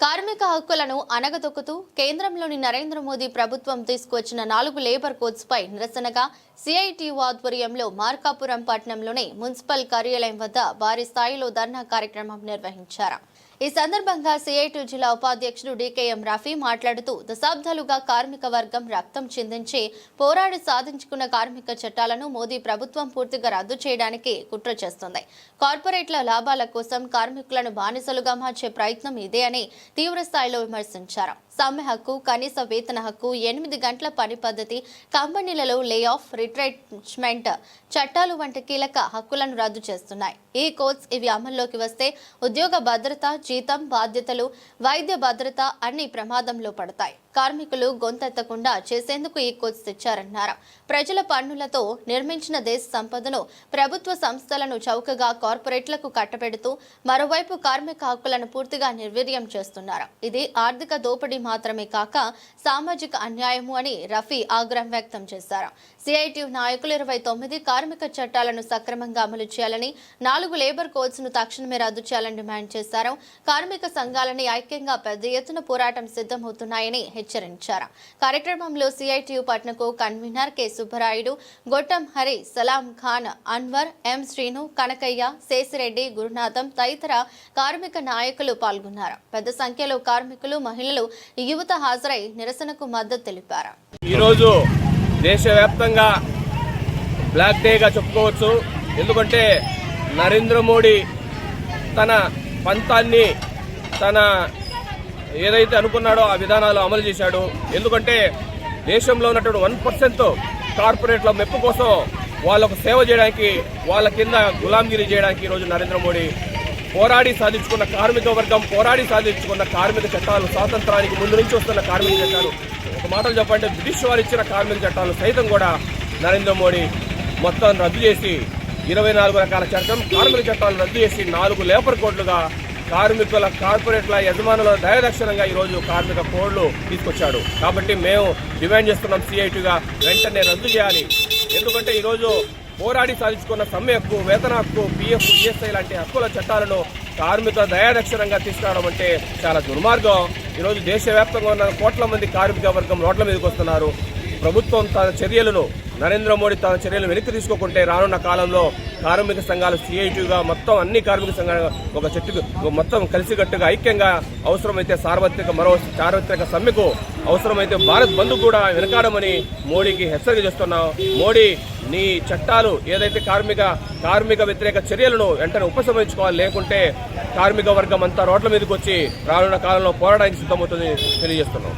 కార్మిక హక్కులను అనగదొక్కుతూ కేంద్రంలోని నరేంద్ర మోదీ ప్రభుత్వం తీసుకువచ్చిన నాలుగు లేబర్ కోడ్స్పై నిరసనగా సిఐటియు ఆధ్వర్యంలో మార్కాపురం పట్టణంలోని మున్సిపల్ కార్యాలయం వద్ద భారీ స్థాయిలో ధర్నా కార్యక్రమం నిర్వహించారు. ఈ సందర్భంగా సిఐటి జిల్లా ఉపాధ్యక్షుడు డికేఎం రఫీ మాట్లాడుతూ దశాబ్దాలుగా కార్మిక వర్గం రక్తం చిందించి పోరాడి సాధించుకున్న కార్మిక చట్టాలను మోదీ ప్రభుత్వం పూర్తిగా రద్దు చేయడానికి కుట్ర చేస్తుంది. కార్పొరేట్ల లాభాల కోసం కార్మికులను బానిసలుగా మార్చే ప్రయత్నం ఇదే అని తీవ్రస్థాయిలో విమర్శించారు. సమ్మె హక్కు కనీస వేతన హక్కు ఎనిమిది గంటల పని పద్ధతి కంపెనీలలో లే ఆఫ్ రిట్రైట్మెంట్ చట్టాలు వంటి కీలక హక్కులను రద్దు చేస్తున్నాయి. ఈ కోడ్స్ ఇవి అమల్లోకి వస్తే ఉద్యోగ భద్రత జీతం బాధ్యతలు వైద్య భద్రత అన్ని ప్రమాదంలో పడతాయి. కార్మికులు గొంతెత్తకుండా చేసేందుకు ఈ కోర్స్ తెచ్చారన్నారు. ప్రజల పన్నులతో నిర్మించిన దేశ సంపదను ప్రభుత్వ సంస్థలను చౌకగా కార్పొరేట్లకు కట్టబెడుతూ మరోవైపు కార్మిక హక్కులను పూర్తిగా నిర్వీర్యం చేస్తున్నారు. ఇది ఆర్థిక దోపిడీ మాత్రమే కాక సామాజిక అన్యాయము అని రఫీ ఆగ్రహం వ్యక్తం చేశారు. సిఐటి నాయకులు ఇరవై తొమ్మిది కార్మిక చట్టాలను సక్రమంగా అమలు చేయాలని నాలుగు లేబర్ కోడ్స్ను తక్షణమే రద్దు చేయాలని డిమాండ్ చేశారు. కార్మిక సంఘాలని ఐక్యంగా పెద్ద ఎత్తున పోరాటం సిద్ధమవుతున్నాయని హెచ్చరించారు. కార్యక్రమంలో సిఐటియు పట్నకు కన్వీనర్ కె. సుబ్బరాయుడు గొట్టం హరి సలాం ఖాన్ అన్వర్ ఎం. శ్రీను కనకయ్య శేసిరెడ్డి గురునాథం తదితర కార్మిక నాయకులు పాల్గొన్నారు. పెద్ద సంఖ్యలో కార్మికులు మహిళలు యువత హాజరై నిరసనకు మద్దతు తెలిపారు. ఈరోజు దేశవ్యాప్తంగా బ్లాక్ డేగా చెప్పుకోవచ్చు. ఎందుకంటే నరేంద్ర మోడీ తన పంతాన్ని తన ఏదైతే అనుకున్నాడో ఆ విధానాలు అమలు చేశాడు. ఎందుకంటే దేశంలో ఉన్నటువంటి వన్ పర్సెంట్ కార్పొరేట్ల మెప్పు కోసం వాళ్ళకు సేవ చేయడానికి వాళ్ళ కింద గులాంగిరి చేయడానికి ఈరోజు నరేంద్ర మోడీ పోరాడి సాధించుకున్న కార్మిక వర్గం పోరాడి సాధించుకున్న కార్మిక చట్టాలు స్వాతంత్రానికి ముందు నుంచి వస్తున్న కార్మిక చట్టాలు. ఒక మాటలు చెప్పంటే బ్రిటిష్ వారు ఇచ్చిన కార్మిక చట్టాలు సైతం కూడా నరేంద్ర మోడీ మొత్తం రద్దు చేసి ఇరవై నాలుగు రకాల చట్టం కార్మిక చట్టాలు రద్దు చేసి నాలుగు లేబర్ కోడ్లుగా కార్మికుల కార్పొరేట్ల యజమానుల దయదక్షిణంగా ఈరోజు కార్మిక కోడ్లు తీసుకొచ్చాడు. కాబట్టి మేము డిమాండ్ చేస్తున్నాం సిఐటిగా వెంటనే రద్దు చేయాలి. ఎందుకంటే ఈరోజు పోరాడి సాధించుకున్న సమ్మె హక్కు వేతన హక్కు పిఎఫ్ ఈఎస్ఐ లాంటి హక్కుల చట్టాలను కార్మిక దయాదక్షరంగా తీసుకురావడం అంటే చాలా దుర్మార్గం. ఈరోజు దేశవ్యాప్తంగా ఉన్న కోట్ల మంది కార్మిక వర్గం రోడ్ల మీదకి వస్తున్నారు. ప్రభుత్వం తన చర్యలను నరేంద్ర మోడీ తన చర్యలు వెనక్కి తీసుకోకుంటే రానున్న కాలంలో కార్మిక సంఘాలు సిఐటిగా మొత్తం అన్ని కార్మిక సంఘాలు ఒక చెట్టు మొత్తం కలిసికట్టుగా ఐక్యంగా అవసరమైతే సార్వత్రిక మరో సార్వత్రిక సమ్మెకు అవసరమైతే భారత్ బంద్ కూడా వెనకాడమని మోడీకి హెచ్చరిక చేస్తున్నాం. మోడీ నీ చట్టాలు ఏదైతే కార్మిక కార్మిక వ్యతిరేక చర్యలను వెంటనే ఉపసంహరించుకోవాలి లేకుంటే కార్మిక వర్గం అంతా రోడ్ల మీదకి వచ్చి రానున్న కాలంలో పోరాడానికి సిద్ధమవుతుంది తెలియజేస్తున్నాం.